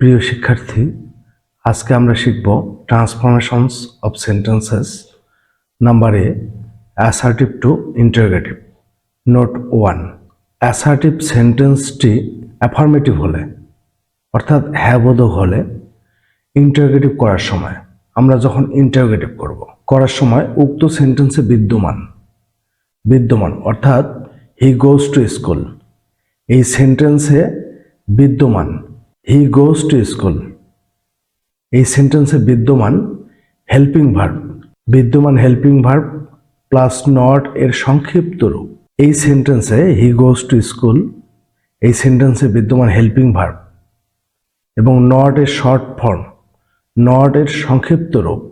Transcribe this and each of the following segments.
প্রিয় শিক্ষার্থী, আজকে আমরা শিখব ট্রান্সফরমেশনস অফ সেন্টেন্সেস নাম্বারে assertive to interrogative note one assertive সেন্টেন্সটি affirmative হলে, অর্থাৎ হ্যাবোধক হলে ইন্টারগেটিভ করার সময়, আমরা যখন ইন্টারগেটিভ করব, করার সময় উক্ত সেন্টেন্সে বিদ্যমান বিদ্যমান, অর্থাৎ হি গোজ টু স্কুল এই সেন্টেন্সে বিদ্যমান হি গোজ টু স্কুল এই সেন্টেন্সে বিদ্যমান হেল্পিং ভার্ব বিদ্যমান হেল্পিং ভার্ব প্লাস নট এর সংক্ষিপ্ত রূপ। এই সেন্টেন্সে হি গোজ টু স্কুল এই সেন্টেন্সে বিদ্যমান হেল্পিং ভার্ব এবং নট এর শর্ট ফর্ম নট এর সংক্ষিপ্ত রূপ।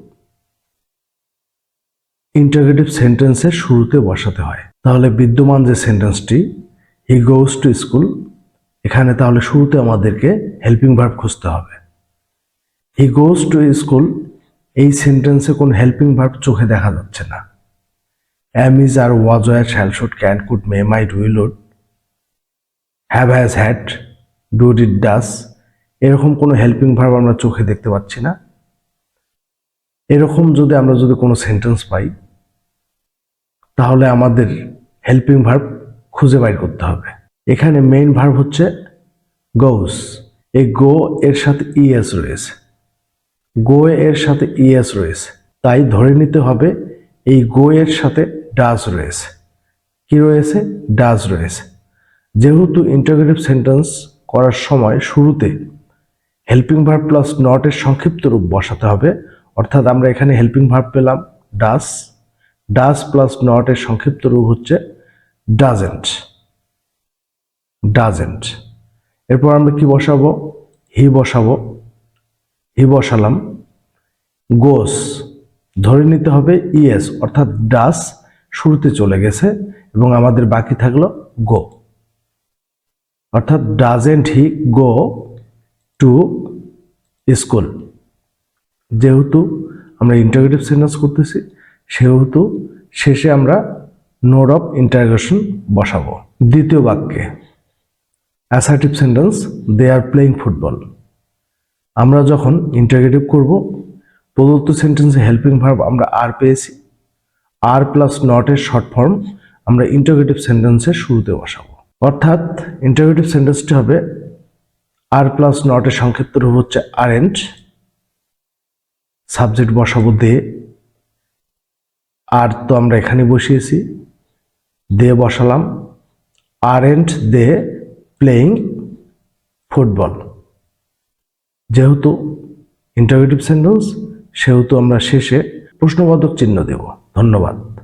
ইন্টারগেটিভ সেন্টেন্সের শুরুতে বসাতে হয়। তাহলে বিদ্যমান যে সেন্টেন্সটি হি গোজ টু স্কুল এখানে তাহলে শুরুতে আমাদেরকে হেল্পিং ভার্ব খুঁজতে হবে। হি গোজ টু স্কুল এই সেন্টেন্সে কোন হেল্পিং ভার্ব চোখে দেখা যাচ্ছে না। Am is are was were shall should can could may might will would have has had do did does এরকম কোনো হেল্পিং ভার্ব আমরা চোখে দেখতে পাচ্ছি না। এরকম যদি আমরা যদি কোনো সেন্টেন্স পাই, তাহলে আমাদের হেল্পিং ভার্ব খুঁজে বাইর করতে হবে। এখানে মেইন ভার্ব হচ্ছে গোস এই গো এর সাথে ইএস রয়েছে। গো এর সাথে ইএস রয়েছে। তাই ধরে নিতে হবে এই গো এর সাথে ডাজ রয়েছে। কি রয়েছে? ডাজ রয়েছে। যেহেতু ইন্টারগ্রেটিভ সেন্টেন্স করার সময় শুরুতে হেল্পিং ভার্ব প্লাস নট এর সংক্ষিপ্ত রূপ বসাতে হবে, অর্থাৎ আমরা এখানে হেল্পিং ভার্ব পেলাম ডাস ডাস প্লাস নট এর সংক্ষিপ্ত রূপ হচ্ছে ডাজেন্ট ডাজেন্ট এরপর আমরা কি বসাবো? হি বসাবো। হি বসালাম। গোস, ধরে নিতে হবে ইএস অর্থাৎ ডাস শুরুতে চলে গেছে এবং আমাদের বাকি থাকল গো। অর্থাৎ doesn't he go to school যেহেতু আমরা ইন্টারগ্রেটিভ সেন্টেন্স করতেছি, সেহেতু শেষে আমরা নোড অফ ইন্টারগ্রেশন বসাবো। দ্বিতীয় বাক্যে। Assertive sentence they are playing football আমরা যখন ইন্টারগ্রেটিভ করব, প্রদত্ত সেন্টেন্সে হেল্পিং ভার্ব আমরা আর পেয়েছি। আর প্লাস নটের শর্ট ফর্ম আমরা ইন্টারগ্রেটিভ সেন্টেন্সের শুরুতে বসাবো। অর্থাৎ ইন্টারগ্রেটিভ সেন্টেন্সটি হবে আর প্লাস নটের সংক্ষিপ্ত রূপ হচ্ছে আরেন্ট সাবজেক্ট বসাবো দে আর তো আমরা এখানে বসিয়েছি। দে বসালাম। আরেন্ট দে প্লেয়িং ফুটবল যেহেতু ইন্টারভিটিভ সেন্টেন্স সেহেতু আমরা শেষে প্রশ্নবোধক চিহ্ন দেব। ধন্যবাদ।